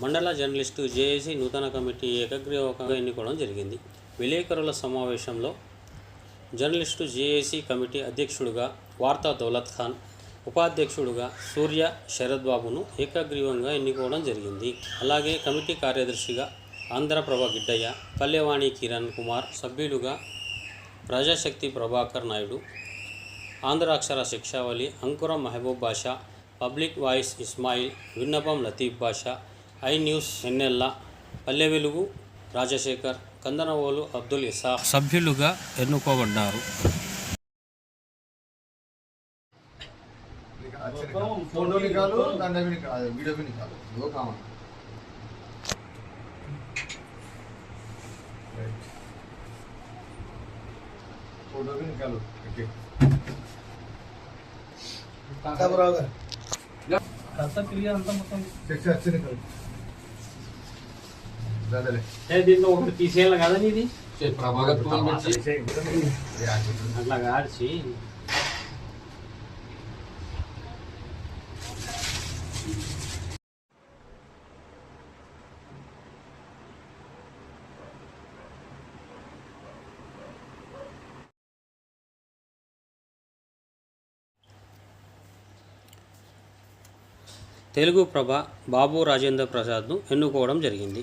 మండల journalist JAC నూతన committee ఏకగ్రీవంగా ఎన్నుకోవడం జరిగింది. విలేకరుల సమావేశంలో జర్నలిస్టు జేఏసీ కమిటీ అధ్యక్షుడుగా వార్తా దౌలత్ ఖాన్ ఉపాధ్యక్షుడుగా సూర్య శరద్ బాబును ఏకగ్రీవంగా ఎన్నుకోవడం జరిగింది. అలాగే కమిటీ కార్యదర్శిగా ఆంధ్రప్రభ గిడ్డయ్య పల్లెవాణి కిరణ్ కుమార్ సభ్యులుగా Prajasakti Prabhakar Naidu Andhrakshara Shikshavali Ankuram Mahaboob Basha public voice Ismail Vinnapam Latif Basha I news ఎన్నెల్లా Palle Velugu Rajasekhar Kandanavolu Abdul Isa సభ్యులుగా ఎన్నుకోబడ్డారు फोटो निकालो डांडा भी निकालो वीडियो भी निकालो दो काम है దీంట్లో ఒకటి తీసేయాలి కదా ఇది ప్రభాకర్ అట్లా కాల్చి తెలుగు ప్రభ బాబు రాజేంద్ర ప్రసాద్ను ఎన్నుకోవడం జరిగింది.